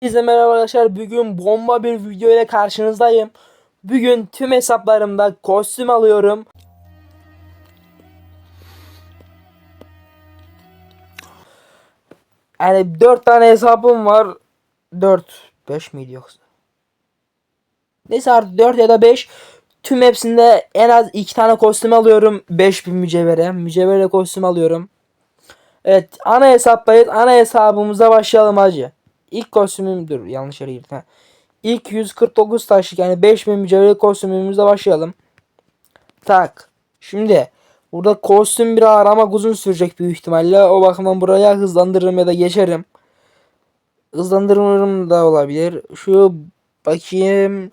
Herkese merhaba arkadaşlar. Bugün bomba bir video ile karşınızdayım. Bugün tüm hesaplarımda kostüm alıyorum. Yani 4 tane hesabım var. 4 5 miydi yoksa? Neyse artık 4 ya da 5. Tüm hepsinde en az 2 tane kostüm alıyorum. 5000 mücevhere. Mücevhere kostüm alıyorum. Evet ana hesaptayız. Ana hesabımıza başlayalım hacı. İlk kostümüm dur yanlış yere. İlk 149 taşlık yani 5000 mücevher kostümümüzle başlayalım. Tak. Şimdi burada kostüm bir aramak uzun sürecek büyük ihtimalle. O bakımdan buraya hızlandırırım ya da geçerim. Hızlandırırım da olabilir. Şu bakayım.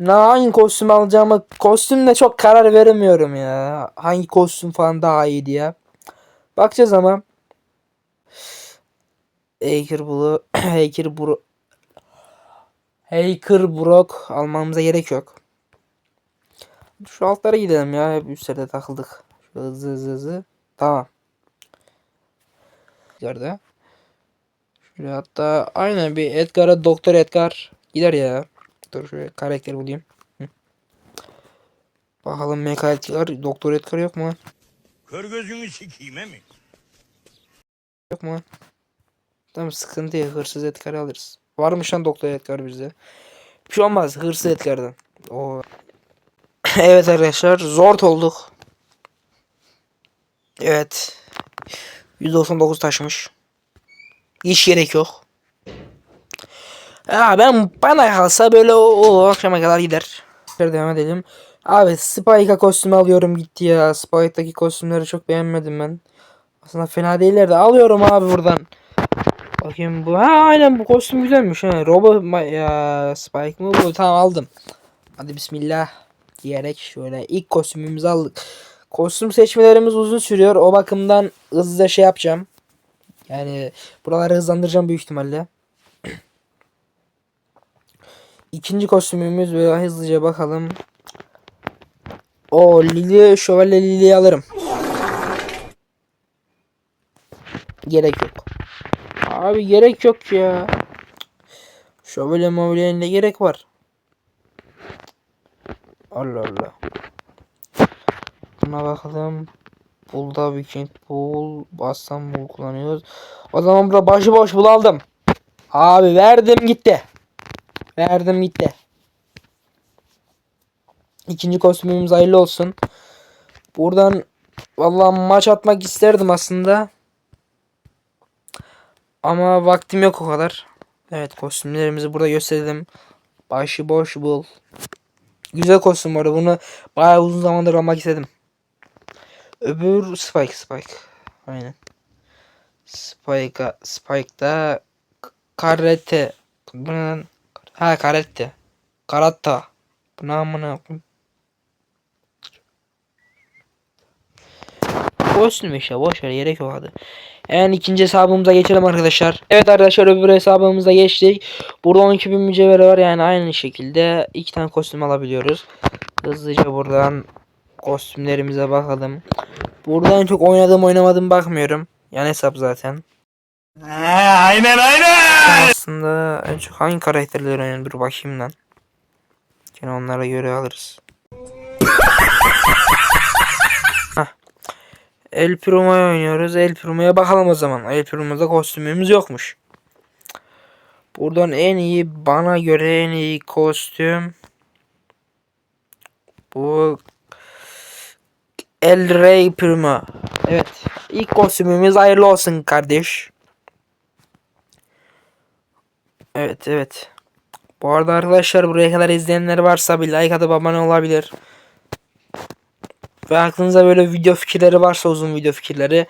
Ne hangi kostüm alacağımı kostümle çok karar veremiyorum ya. Hangi kostüm falan daha iyi diye. Bakacağız ama. Hacker Bulu Hacker Buru Hacker Brock almamıza gerek yok. Şu altlara gidelim ya. Hep üstlerde takıldık. Şu hızlı hızlı hızlı. Tamam. Gördü. Şöyle hatta aynen bir Edgar'a Doktor Edgar gider ya. Dur şöyle karakter bulayım. Hı. Bakalım Mecha Edgar, Doktor Edgar yok mu? Kör gözünü sikeyim mi? Yok mu? Tamam sıkıntı yok. Hırsız Edgar'ı alırız. Varmış lan Doktor Edgar bizde. Bir şey olmaz. Hırsız Edgar'dan. O. evet arkadaşlar. Zor olduk. Evet. 199 taşmış. Hiç gerek yok. Ya ben bana kalsa böyle o, o akşama kadar gider. Devam edelim. Abi Spike'a kostümü alıyorum gitti ya. Spike'daki kostümleri çok beğenmedim ben. Aslında fena değiller de alıyorum abi buradan. Bakayım bu. Ha aynen bu kostüm güzelmiş. Ha. Robo ya Spike mı bu? Tamam aldım. Hadi bismillah diyerek şöyle ilk kostümümüzü aldık. Kostüm seçmelerimiz uzun sürüyor. O bakımdan hızlıca şey yapacağım. Yani buraları hızlandıracağım büyük ihtimalle. İkinci kostümümüz böyle hızlıca bakalım. O Lili Şövalye Lili'yi alırım. Gerek yok. Abi gerek yok ya. Şövalye mavliye ne gerek var? Allah Allah. Buna bakalım. Bull'da Weekend Bull, Bastan Bull kullanıyoruz. O zaman burada başıboş Bull aldım. Abi verdim gitti. Verdim gitti. İkinci kostümümüz hayırlı olsun. Buradan vallahi maç atmak isterdim aslında. Ama vaktim yok o kadar. Evet kostümlerimizi burada gösterelim. Başı boş bul. Güzel kostüm var. Bunu bayağı uzun zamandır almak istedim. Öbür Spike Spike. Aynen. Spike Spike'da karate. Bunun ha karate. Karata. Buna amına. Kostüm işte boş ver gerek yok hadi. Hemen ikinci hesabımıza geçelim arkadaşlar. Evet arkadaşlar öbür hesabımıza geçtik. Burada 12.000 mücevher var yani aynı şekilde iki tane kostüm alabiliyoruz. Hızlıca buradan kostümlerimize bakalım. Burada en çok oynadım oynamadım bakmıyorum. Yan hesap zaten. aynen aynen. Aslında en çok hangi karakterleri oynadım dur bakayım lan. Yine onlara göre alırız. El Primo'yu oynuyoruz. El Primo'ya bakalım o zaman. El Primo'da kostümümüz yokmuş. Buradan en iyi bana göre en iyi kostüm bu El Rey Primo. Evet. İlk kostümümüz hayırlı olsun kardeş. Evet evet. Bu arada arkadaşlar buraya kadar izleyenler varsa bir like atıp abone olabilir. Ve aklınıza böyle video fikirleri varsa uzun video fikirleri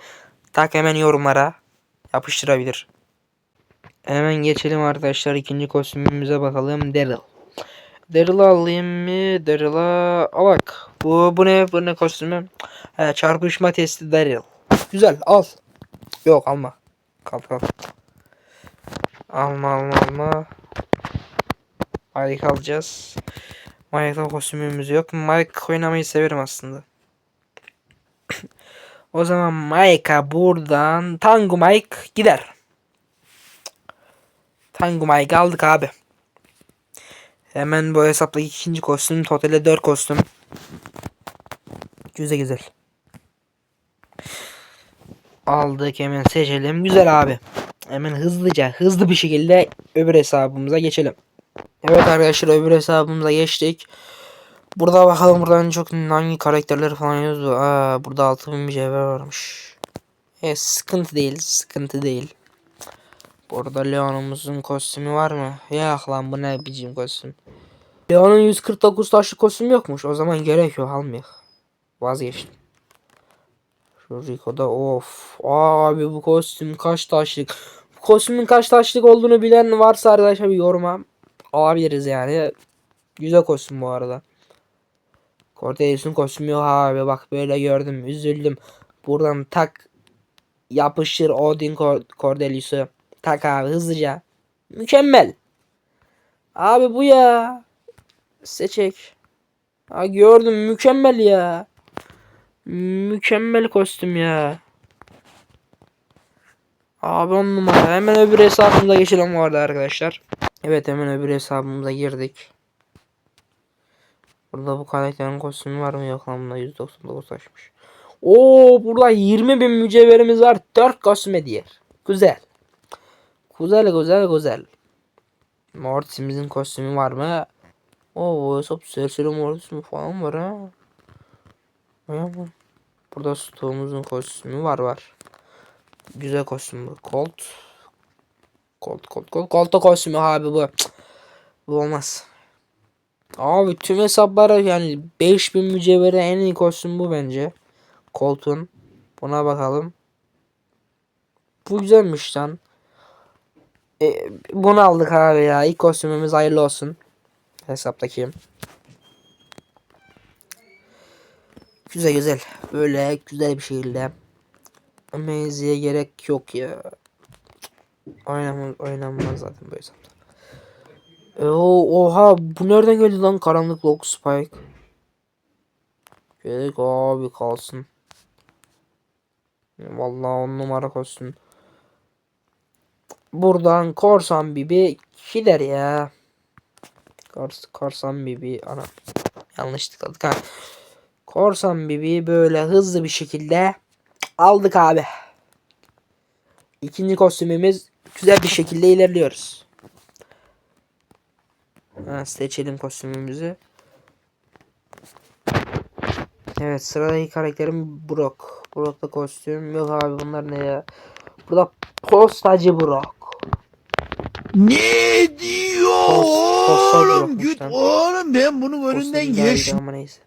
tak hemen yorumlara yapıştırabilir. Hemen geçelim arkadaşlar ikinci kostümümüze bakalım Daryl. Daryl'ı alayım mı? Daryl'a alak. Bu bu ne? Bu ne kostümü? He, çarpışma testi Daryl. Güzel al. Yok alma. Kal kal. Alma alma alma. Mike alacağız. Mike'da kostümümüz yok. Mike oynamayı severim aslında. O zaman Mike'a buradan Tango Mike gider. Tangumay aldık abi. Hemen bu hesaptaki ikinci kostüm. Totalde 4 kostüm. Güzel güzel. Aldık hemen seçelim. Güzel abi. Hemen hızlıca hızlı bir şekilde öbür hesabımıza geçelim. Evet arkadaşlar öbür hesabımıza geçtik. Burada bakalım buradan çok hangi karakterleri falan yazıyor. Aa, burada 6000 mücevher varmış. E, sıkıntı değil sıkıntı değil. Burada Leon'umuzun kostümü var mı? Ya lan bu ne biçim kostüm. Leon'un 149 taşlı kostüm yokmuş. O zaman gerek yok almayalım. Vazgeçtim. Şu Rico'da of. Abi bu kostüm kaç taşlık. Bu kostümün kaç taşlık olduğunu bilen varsa arkadaşlar bir yoruma alabiliriz yani. Güzel kostüm bu arada. Cordelius'un kostümü abi bak böyle gördüm üzüldüm. Buradan tak yapıştır Odin Cor- Cordelius'u. Tak abi hızlıca. Mükemmel. Abi bu ya. Seçek. Ha gördüm mükemmel ya. Mükemmel kostüm ya. Abi on numara. Hemen öbür hesabımıza geçelim bu arada arkadaşlar. Evet hemen öbür hesabımıza girdik. Burada bu karakterin kostümü var mı? Yok lan bunda 199 taşmış. Oo burada 20 bin mücevherimiz var. 4 kostüm hediye. Güzel. Güzel güzel güzel. Mortis'imizin kostümü var mı? Oo hesap serseri Mortis'im falan var ha. Burada stoğumuzun kostümü var var. Güzel kostüm bu. Colt. Colt Colt Colt. Colt'a kostümü abi bu. Cık. Bu olmaz. Abi tüm hesaplara yani 5000 mücevhere en iyi kostüm bu bence. Colt'un. Buna bakalım. Bu güzelmiş lan. E, bunu aldık abi ya. İlk kostümümüz hayırlı olsun. Hesaptaki. Güzel güzel. Böyle güzel bir şekilde. Amaze'ye gerek yok ya. Oynamaz, oynanmaz zaten hesapta. E, o, oha bu nereden geldi lan karanlık lock spike. Gerek abi kalsın. Vallahi on numara kostüm. Buradan korsan bibi gider ya. Kors, korsan bibi ana yanlış tıkladık ha. Korsan bibi böyle hızlı bir şekilde aldık abi. İkinci kostümümüz güzel bir şekilde ilerliyoruz. Ha, seçelim kostümümüzü. Evet sıradaki karakterim Brock. Brock'ta kostüm yok abi bunlar ne ya? Burada postacı Brock. Ne diyor Post- posta oğlum? Git oğlum ben bunun önünden geç. ama neyse.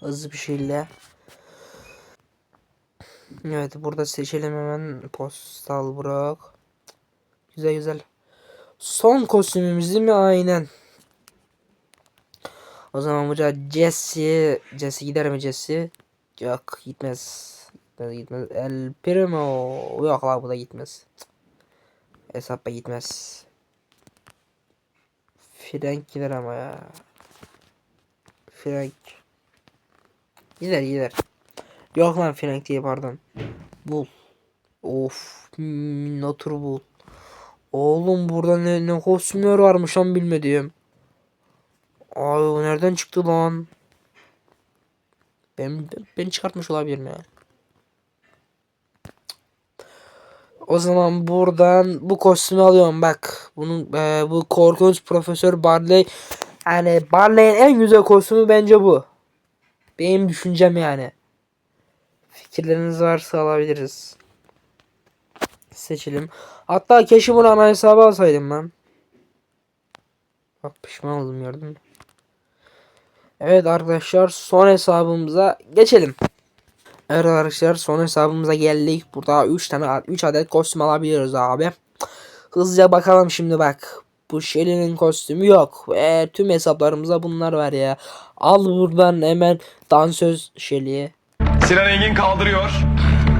Hızlı bir şekilde. Evet burada seçelim hemen postal Brock. Güzel güzel. Son kostümümüz değil mi? Aynen. O zaman bu da Jesse. Jesse gider mi Jesse? Yok gitmez. Gitmez gitmez. El Primo. Yok la bu da gitmez. Hesapla gitmez. Frank gider ama ya. Frank. Gider gider. Yok lan Frank diye pardon. Bul. Of. Notur bul. Oğlum burada ne, ne kostümler varmış lan bilmediğim. Abi bu nereden çıktı lan? Ben, ben, çıkartmış olabilirim ya. O zaman buradan bu kostümü alıyorum bak. Bunun e, bu korkunç Profesör Barley yani Barley'in en güzel kostümü bence bu. Benim düşüncem yani. Fikirleriniz varsa alabiliriz. Seçelim. Hatta keşke bunu ana hesaba alsaydım ben. Bak pişman oldum gördün mü? Evet arkadaşlar son hesabımıza geçelim. Evet arkadaşlar son hesabımıza geldik. Burada 3 tane 3 adet kostüm alabiliyoruz abi. Hızlıca bakalım şimdi bak. Bu Shelly'nin kostümü yok. Ve tüm hesaplarımızda bunlar var ya. Al buradan hemen dansöz Shelly'ye. Sinan Engin kaldırıyor.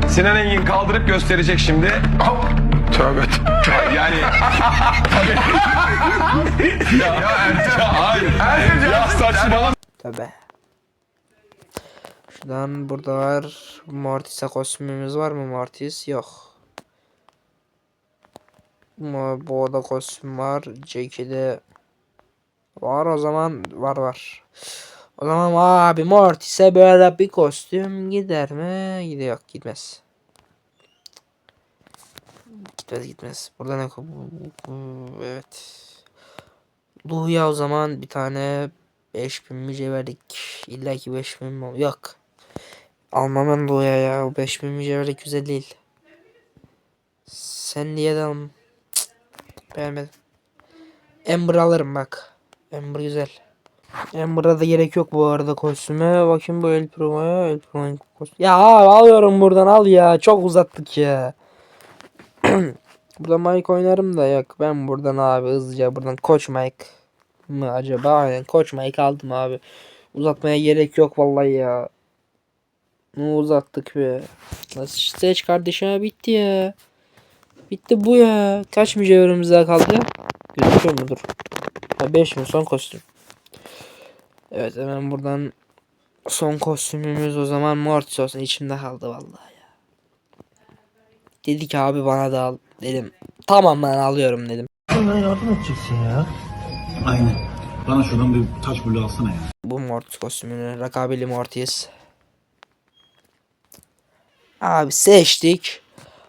Sinan Engin kaldırıp gösterecek şimdi. Hop. Tövbe tövbe. Yani ya, ya Ertem hayır. Ertem ya saçmalama. Tabi. Şuradan burada var. Mortis'e kostümümüz var mı? Mortis yok. Bu Boğda kostüm var. Jackie'de var o zaman var var. O zaman abi Mortis'e böyle bir kostüm gider mi? Gidiyor yok gitmez. Gitmez gitmez. Burada ne evet. Luya o zaman bir tane 5000 mücevherlik illa ki 5000 mi Yok. Almam ben Luya ya. O 5000 mücevherlik güzel değil. Sen niye de alm- Beğenmedim. Ember alırım bak. Ember güzel. Ember'a da gerek yok bu arada kostüme. Bakayım bu El Primo'ya. El Primo'nun kostümü. Ya alıyorum buradan al ya. Çok uzattık ya. Burada Mike oynarım da yok. Ben buradan abi hızlıca buradan Koç Mike mı acaba? Aynen Koç Mike aldım abi. Uzatmaya gerek yok vallahi ya. Ne uzattık be. Nasıl seç kardeşime bitti ya. Bitti bu ya. Kaç mücevherimiz daha kaldı? Gözüküyor mudur? Ha 5 mi son kostüm. Evet hemen buradan son kostümümüz o zaman Mortis olsun. içimde kaldı vallahi ya. Dedi ki abi bana da al. Dedim tamam ben alıyorum dedim. Bana yardım edeceksin ya. Aynen. Bana şuradan bir taş bulu alsana ya. Bu Mortis kostümünü rakabeli Mortis. Abi seçtik.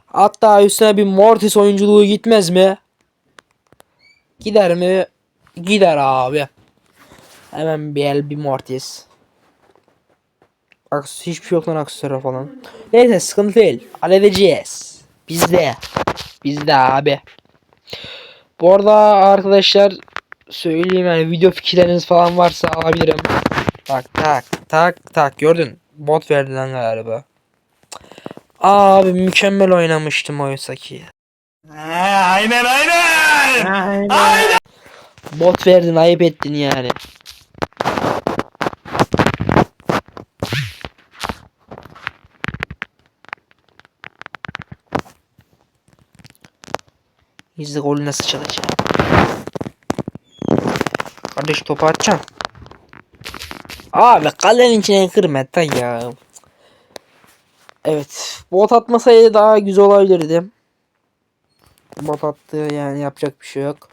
Hatta üstüne bir Mortis oyunculuğu gitmez mi? Gider mi? Gider abi. Hemen bir el bir Mortis. Aks hiçbir şey yok lan aksesuar falan. Neyse sıkıntı değil. Halledeceğiz. Bizde. Bizde abi. Bu arada arkadaşlar söyleyeyim yani video fikirleriniz falan varsa alabilirim. Bak tak tak tak gördün. Bot verdi lan galiba. Abi mükemmel oynamıştım oysa ki. aynen aynen. Bot verdin ayıp ettin yani. İzle golü nasıl çalacağım. Kardeş topu atacağım. Abi kalenin içine kırma da ya. Evet. Bot atmasaydı daha güzel olabilirdi. Bot attı yani yapacak bir şey yok.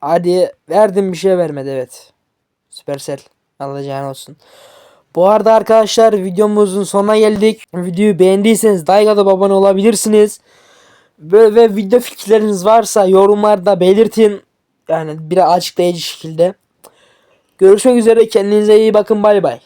Hadi verdim bir şey vermedi evet. Süpersel. Alacağın olsun. Bu arada arkadaşlar videomuzun sonuna geldik. Videoyu beğendiyseniz like atıp abone olabilirsiniz. Ve, ve video fikirleriniz varsa yorumlarda belirtin. Yani bir açıklayıcı şekilde. Görüşmek üzere kendinize iyi bakın bay bay.